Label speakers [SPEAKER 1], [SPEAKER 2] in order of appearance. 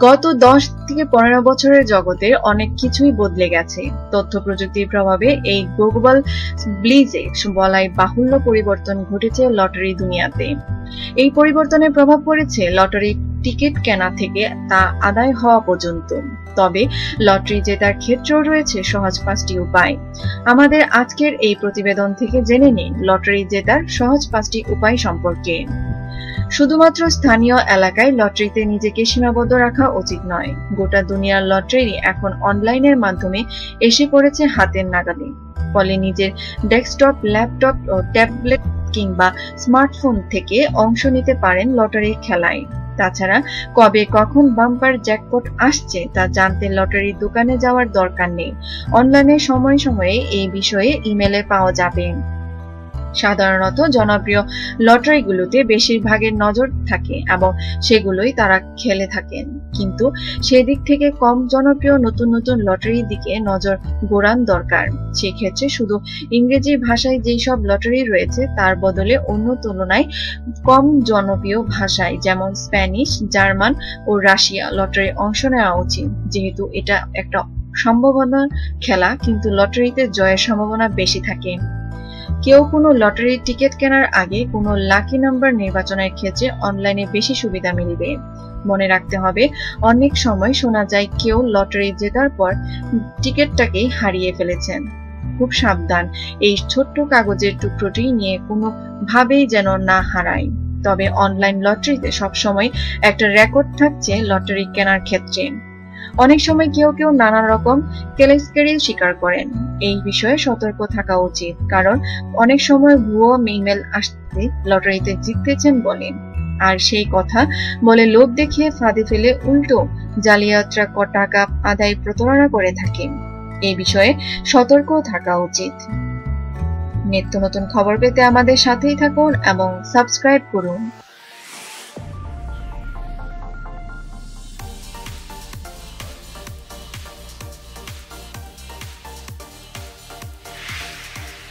[SPEAKER 1] গত দশ থেকে পনেরো বছরের জগতে অনেক কিছুই বদলে গেছে। তথ্য প্রযুক্তির প্রভাবে এই গ্লোবাল ব্লিজে বলাই বাহুল্য পরিবর্তন ঘটেছে লটারি দুনিয়াতে। এই পরিবর্তনের প্রভাব পড়েছে লটারি টিকিট কেনা থেকে তা আদায় হওয়া পর্যন্ত। তবে লটারি জেতার ক্ষেত্রেও রয়েছে সহজ পাঁচটি উপায়। আমাদের আজকের এই প্রতিবেদন থেকে জেনে নিন লটারি জেতার সহজ পাঁচটি উপায় সম্পর্কে। শুধুমাত্র স্থানীয় এলাকায় লটারিতে নিজেকে সীমাবদ্ধ রাখা উচিত নয়। গোটা দুনিয়ার লটারি এখন অনলাইনের মাধ্যমে এসে পড়েছে হাতের নাগালে। ফলে নিজের ডেস্কটপ, ল্যাপটপ ও ট্যাবলেট কিংবা স্মার্টফোন থেকে অংশ নিতে পারেন লটারির খেলায়। তাছাড়া, কবে কখন বাম্পার জ্যাকপট আসছে তা জানতে লটারির দোকানে যাওয়ার দরকার নেই। অনলাইনে সময় সময়ে এই বিষয়ে ইমেলে পাওয়া যাবে। সাধারণত জনপ্রিয় লটারিগুলোতে বেশিরভাগের নজর থাকে এবং সেগুলোই তারা খেলে থাকেন। কিন্তু সেদিক থেকে কম জনপ্রিয় নতুন নতুন লটারির দিকে নজর গোড়ান দরকার। সেক্ষেত্রে শুধু ইংরেজি ভাষায় যেই সব লটারি রয়েছে, তার বদলে অন্য তুলনায় কম জনপ্রিয় ভাষায় যেমন স্প্যানিশ, জার্মান ও রাশিয়া লটারি অংশ নেওয়া উচিত। যেহেতু এটা একটা সম্ভাবনা খেলা, কিন্তু লটারিতে জয়ের সম্ভাবনা বেশি থাকে। কেউ কোনো লটারির টিকিট কেনার আগে কোনো লাকি নাম্বার নির্বাচনের ক্ষেত্রে অনলাইনে বেশি সুবিধা মিলবে। মনে রাখতে হবে, অনেক সময় শোনা যায় কেউ লটারি জেতার পর টিকিটটাকেই হারিয়ে ফেলেছেন। খুব সাবধান, এই ছোট্ট কাগজের টুকরোটি নিয়ে কোনো ভাবেই যেন না হারায়। তবে অনলাইন লটারিতে সবসময় একটা রেকর্ড থাকছে লটারি কেনার ক্ষেত্রে। অনেক সময় কেউ কেউ নানা রকম কেলেস্কারির স্বীকার করেন। এই বিষয়ে সতর্ক থাকা উচিত, কারণ অনেক সময় ভুয়ো ইমেল আসতে লটারিতে জিততেছেন বলে। আর সেই কথা বলে লোভ দেখিয়ে ফাঁদে ফেলে উল্টো জালিয়াতরা ক টাকা আদায় প্রতারণা করে থাকে। এই বিষয়ে সতর্ক থাকা উচিত। নিত্য নতুন খবর পেতে আমাদের সাথেই থাকুন এবং সাবস্ক্রাইব করুন।